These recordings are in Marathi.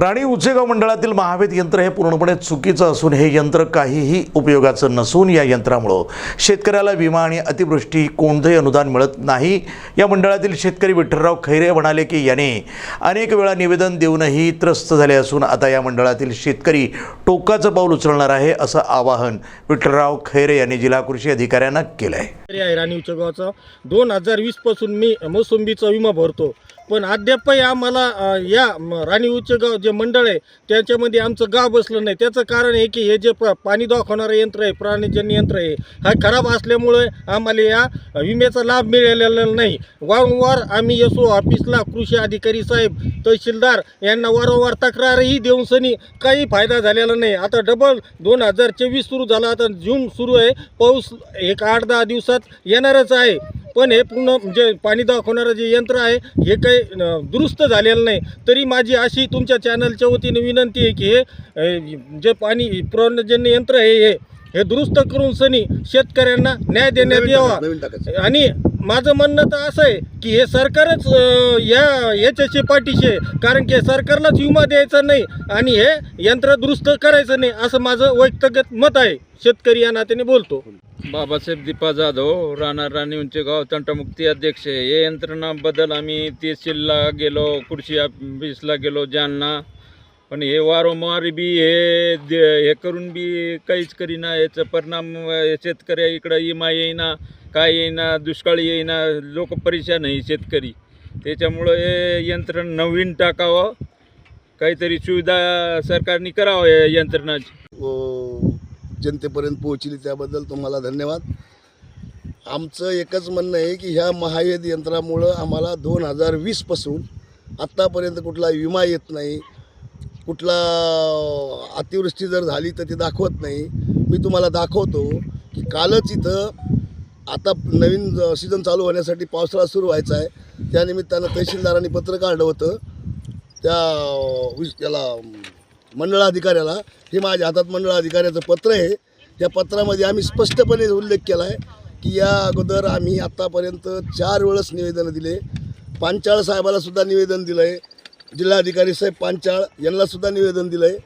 राणी उचेगाव मंडळातील महावेद यंत्र हे पूर्णपणे चुकीचं असून हे यंत्र काहीही उपयोगाचं नसून या यंत्रामुळं. शेतकऱ्याला विमा आणि अतिवृष्टी कोणतंही अनुदान मिळत नाही. या मंडळातील शेतकरी विठ्ठलराव खैरे म्हणाले की याने अनेक वेळा निवेदन देऊनही त्रस्त झाले असून आता या मंडळातील शेतकरी टोकाचं पाऊल उचलणार आहे असं आवाहन विठ्ठलराव खैरे यांनी जिल्हा कृषी अधिकाऱ्यांना केलं आहे राणी उचगावचा. दोन हजार वीसपासून मी मोसंबीचा विमा भरतो. पण अद्यापही आम्हाला या राणी उच्चगाव जे मंडळ आहे त्याच्यामध्ये आमचं गाव बसलं नाही. त्याचं कारण आहे की हे जे प पाणी दाखवणारं यंत्र आहे प्राणीजन्य यंत्र आहे हा खराब असल्यामुळे आम्हाला या विम्याचा लाभ मिळालेला नाही. वारंवार आम्ही एस ओ ऑफिसला कृषी अधिकारी साहेब तहसीलदार यांना वारंवार तक्रारही देऊन सनी काही फायदा झालेला नाही. आता डबल दोन हजार चोवीस सुरू झाला आता जून सुरू आहे. पाऊस एक आठ दहा दिवसात येणारच आहे. पण हे पूर्ण म्हणजे पाणी दाखवणारं जे यंत्र आहे हे काही दुरुस्त झालेलं नाही. तरी माझी अशी तुमच्या चॅनलच्या वतीने विनंती आहे की हे जे पाणी पुरवण्याजन्य यंत्र आहे हे हे दुरुस्त करून सनी शेतकऱ्यांना न्याय देण्यात यावा. आणि माझं म्हणणं तर असं आहे की हे सरकारच या याच्याशी पाठीशी कारण की सरकारलाच विमा द्यायचा नाही आणि हे यंत्र दुरुस्त करायचं नाही असं माझं वैयक्तिक मत आहे. शेतकरी या नात्याने बोलतो. बाबासाहेब दीपा जाधव राहणार राणी उंचेगाव तंटमुक्ती अध्यक्ष आहे. हे यंत्रणाबद्दल आम्ही तहसीलला गेलो कृषी ऑफिसला गेलो जालना. पण हे वारंवार बी हे दे- हे करून बी काहीच करीना याचा परिणाम शेतकऱ्या इकडं इमा येईना. काय येईना दुष्काळ येईना लोक परेशान आहे शेतकरी. त्याच्यामुळं हे यंत्र नवीन टाकावं. काहीतरी सुविधा सरकारने करावं या यंत्रणाची. हो, जनतेपर्यंत पोहोचली त्याबद्दल तुम्हाला धन्यवाद. आमचं एकच म्हणणं आहे की ह्या महावेद यंत्रामुळं आम्हाला दोन हजार वीसपासून आत्तापर्यंत कुठला विमा येत नाही. कुठला अतिवृष्टी जर झाली तर ती दाखवत नाही. मी तुम्हाला दाखवतो की कालच इथं आता नवीन सीझन चालू होण्यासाठी पावसाळा सुरू व्हायचा आहे. त्यानिमित्तानं तहसीलदारांनी पत्र काढलं होतं. त्या विस याला मंडळाधिकाऱ्याला हे माझ्या हातात मंडळाधिकाऱ्याचं पत्र आहे. या पत्रामध्ये आम्ही स्पष्टपणे उल्लेख केला आहे की या अगोदर आम्ही आत्तापर्यंत चार वेळेस निवेदनं दिले. पांचाळ साहेबालासुद्धा निवेदन दिलं आहे जिल्हाधिकारी साहेब पांचाळ यांनासुद्धा निवेदन दिलं आहे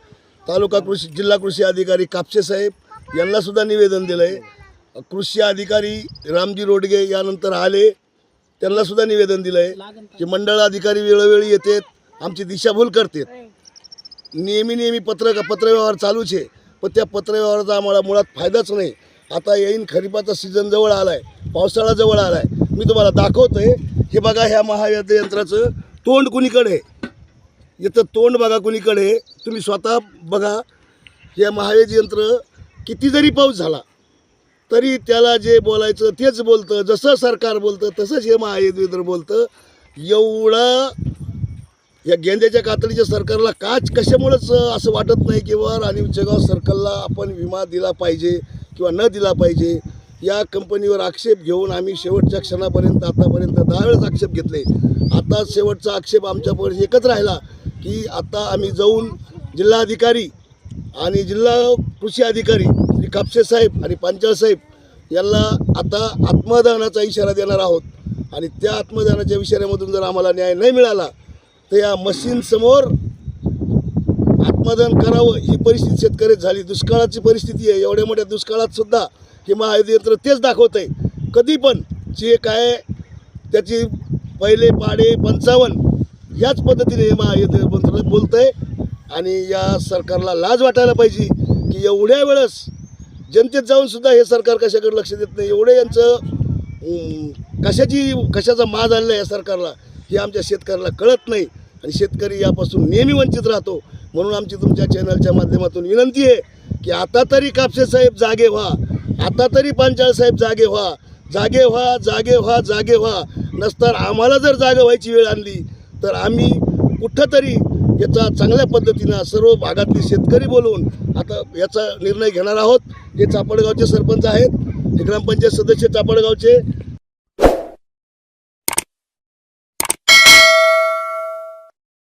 तालुका कृषी जिल्हा कृषी अधिकारी कापसे साहेब यांनासुद्धा निवेदन दिलं आहे कृषी अधिकारी रामजी रोडगे यानंतर आले. त्यांनासुद्धा निवेदन दिलं आहे की मंडळ अधिकारी वेळोवेळी येतात आमची दिशाभूल करतात. नेहमी नेहमी पत्र पत्रव्यवहार चालूच आहे पण त्या पत्रव्यवहाराचा आम्हाला मुळात फायदाच नाही. आता येईन खरीपाचा सीझन जवळ आला आहे पावसाळा जवळ आला आहे मी तुम्हाला दाखवतो आहे हे बघा ह्या महायुद्ध यंत्राचं तोंड कुणीकडे आहे? याचं तोंड बघा कुणीकडे तुम्ही स्वतः बघा हे महायुद्ध यंत्र किती जरी पाऊस झाला तरी त्याला जे बोलायचं तेच बोलतं जसं सरकार बोलतं तसंच हे महायुद्ध बोलतं. एवढं या गेंद्याच्या कातडीच्या सरकारला काच कशामुळेच असं वाटत नाही किंवा राणी उच्चगाव सरकारला आपण विमा दिला पाहिजे किंवा न दिला पाहिजे. या कंपनीवर आक्षेप घेऊन आम्ही शेवटच्या क्षणापर्यंत आतापर्यंत दहा वेळेस आक्षेप घेतले. आता शेवटचा आक्षेप आमच्यावर एकच राहिला की आता आम्ही जाऊन जिल्हाधिकारी आणि जिल्हा कृषी अधिकारी कापसे साहेब आणि पांचाळ साहेब यांना आता आत्मदानाचा इशारा देणार आहोत. आणि त्या आत्मदानाच्या इशाऱ्यामधून जर आम्हाला न्याय नाही मिळाला तर या मशीनसमोर आत्मदान करावं ही परिस्थिती शेतकरी झाली. दुष्काळाची परिस्थिती आहे. एवढ्या मोठ्या दुष्काळात सुद्धा हे महायुद्ध यंत्र तेच दाखवत आहे कधी पण जे काय त्याची पहिले पाडे पंचावन्न ह्याच पद्धतीने हे महायुद्ध यंत्र बोलतं आहे आणि या सरकारला लाज वाटायला पाहिजे की एवढ्या वेळेस जनतेत जाऊन सुद्धा हे सरकार कशाकडे लक्ष देत नाही? एवढे यांचं कशाची कशाचा माज आलेला आहे या सरकारला हे आमच्या शेतकऱ्याला कळत नाही. आणि शेतकरी यापासून नेहमी वंचित राहतो. म्हणून आमची तुमच्या चॅनलच्या माध्यमातून विनंती आहे की आता तरी कापसे साहेब जागे व्हा. आता तरी पांचाळ साहेब जागे व्हा. जागे व्हा जागे व्हा जागे व्हा. नसतर आम्हाला जर जागा व्हायची वेळ आणली तर आम्ही कुठंतरी याचा चांगल्या पद्धतीनं सर्व भागातले शेतकरी बोलवून आता याचा निर्णय घेणार आहोत. हे चापडगावचे सरपंच आहेत हे ग्रामपंचायत सदस्य चापडगावचे